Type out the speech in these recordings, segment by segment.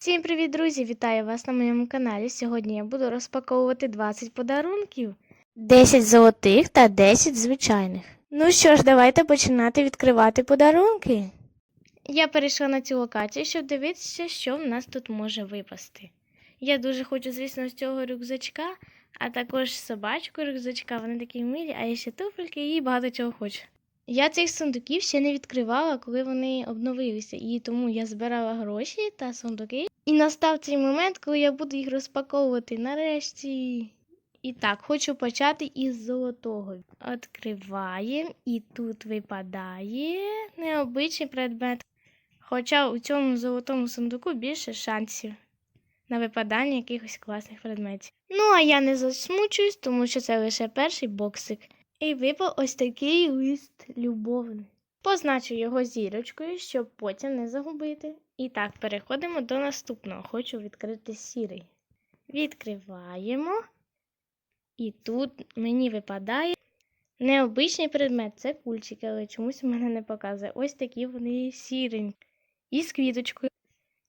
Всім привіт, друзі! Вітаю вас на моєму каналі. Сьогодні я буду розпаковувати 20 подарунків, 10 золотих та 10 звичайних. Ну що ж, давайте починати відкривати подарунки. Я перейшла на цю локацію, щоб дивитися, що в нас тут може випасти. Я дуже хочу, звісно, з цього рюкзачка, а також собачку рюкзачка. Вони такі милі, а ще туфельки і багато чого хочу. Я цих сундуків ще не відкривала, коли вони обновилися, і тому я збирала гроші та сундуки. І настав цей момент, коли я буду їх розпаковувати нарешті. І так, хочу почати із золотого. Відкриваємо, і тут випадає необичний предмет. Хоча у цьому золотому сундуку більше шансів на випадання якихось класних предметів. Ну, а я не засмучуюсь, тому що це лише перший боксик. І випав ось такий лист любовний. Позначу його зірочкою, щоб потім не загубити. І так, переходимо до наступного. Хочу відкрити сірий. Відкриваємо. І тут мені випадає необичний предмет це кульчики, але чомусь у мене не показує. Ось такі вони сіренькі. І з квіточкою.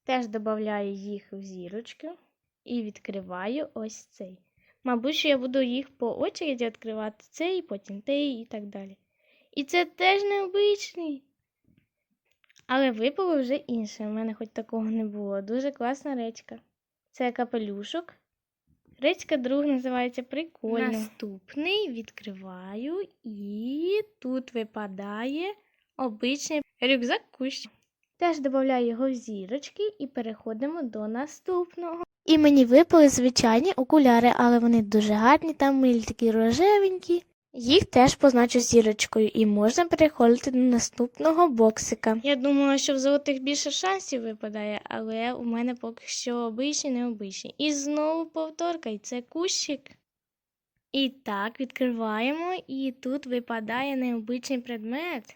Теж додаю їх в зірочку і відкриваю ось цей. Мабуть, що я буду їх по очереді відкривати цей, потім той і так далі. І це теж необичний. Але випало вже інше. У мене хоч такого не було. Дуже класна речка. Це капелюшок. Речка друг називається прикольно. Наступний відкриваю, і тут випадає обичний рюкзак кущ. Теж додаю його в зірочки і переходимо до наступного. І мені випали звичайні окуляри, але вони дуже гарні, там милі такі рожевенькі. Їх теж позначу зірочкою і можна переходити до наступного боксика. Я думала, що в золотих більше шансів випадає, але у мене поки що обичні, необичні. І знову повторка, і це кущик. І так, відкриваємо, і тут випадає необичний предмет.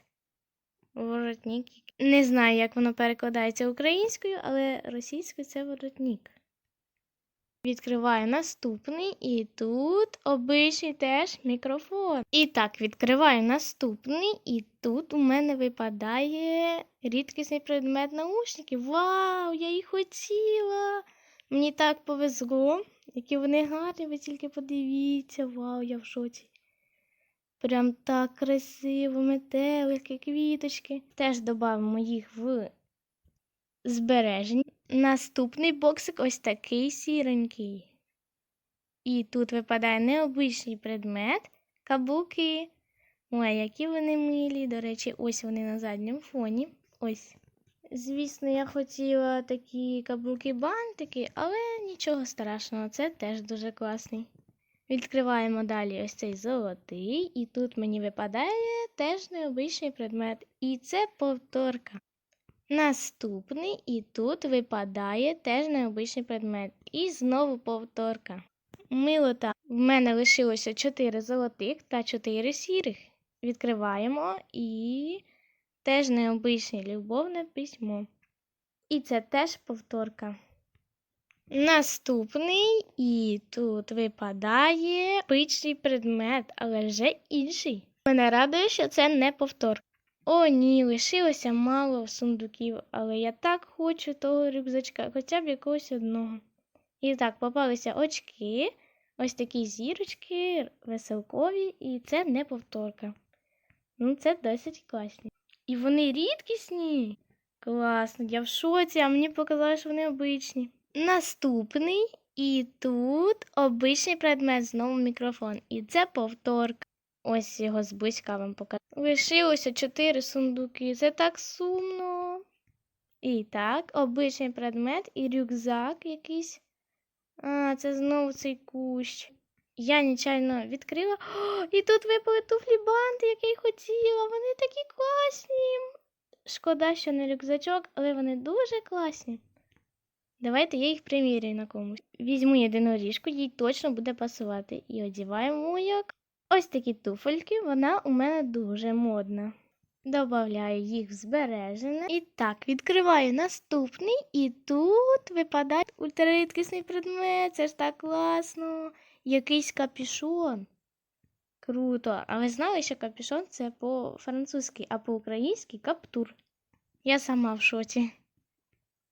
Воротник. Не знаю, як воно перекладається українською, але російською це воротник. Відкриваю наступний, і тут обичний теж мікрофон. І так, відкриваю наступний, і тут у мене випадає рідкісний предмет наушників. Вау, я їх хотіла! Мені так повезло, які вони гарні, ви тільки подивіться. Вау, я в шоці. Прям так красиво, метелики, квіточки. Теж додамо їх в збереження. Наступний боксик ось такий сіренький. І тут випадає необичний предмет каблуки. Ой, які вони милі. До речі, ось вони на задньому фоні. Ось. Звісно, я хотіла такі каблуки-бантики, але нічого страшного, це теж дуже класний. Відкриваємо далі ось цей золотий, і тут мені випадає теж необичний предмет. І це повторка. Наступний, і тут випадає теж необичний предмет. І знову повторка. Милота. В мене лишилося 4 золотих та 4 сірих. Відкриваємо і теж необичне любовне письмо. І це теж повторка. Наступний, і тут випадає пичний предмет, але вже інший. Мене радує, що це не повторка. О, ні, лишилося мало сундуків, але я так хочу того рюкзачка, хоча б якогось одного. І так, попалися очки, ось такі зірочки, веселкові, і це не повторка. Ну, це досить класні. І вони рідкісні. Класно, я в шоці, а мені показали, що вони обичні. Наступний, і тут обичний предмет, знову мікрофон. І це повторка. Ось його зблизька вам покажу. Лишилося чотири сундуки. Це так сумно. І так, обичний предмет і рюкзак якийсь. А, це знову цей кущ. Я нечайно відкрила. О, і тут випали туфлі банти, які я хотіла. Вони такі класні. Шкода, що не рюкзачок, але вони дуже класні. Давайте я їх приміряю на комусь. Візьму єдиноріжку, їй точно буде пасувати. І одіваємо як. Ось такі туфельки, вона у мене дуже модна. Добавляю їх в збережене. І так, відкриваю наступний, і тут випадає ультрарідкісний предмет. Це ж так класно. Якийсь капюшон. Круто. А ви знали, що капюшон це по-французьки, а по-українськи каптур. Я сама в шоці.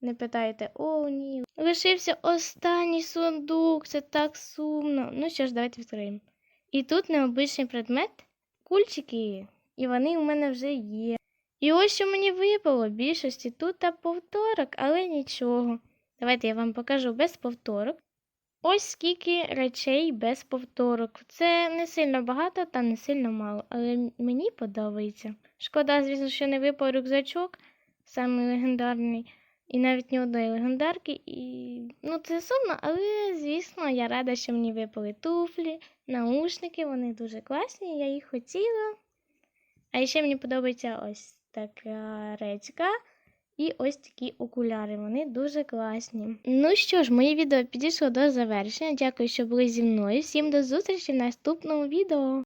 Не питайте, о, ні. Лишився останній сундук, це так сумно. Ну що ж, давайте відкриємо. І тут необичний предмет кульчики. І вони у мене вже є. І ось що мені випало. Більшості тут та повторок, але нічого. Давайте я вам покажу без повторок. Ось скільки речей без повторок. Це не сильно багато та не сильно мало, але мені подобається. Шкода, звісно, що не випав рюкзачок, самий легендарний, і навіть ні одної легендарки. І... Ну, це сумно, але звісно, я рада, що мені випали туфлі, наушники, вони дуже класні, я їх хотіла. А ще мені подобається ось така речка. І ось такі окуляри, вони дуже класні. Ну що ж, моє відео підійшло до завершення. Дякую, що були зі мною. Всім до зустрічі в наступному відео.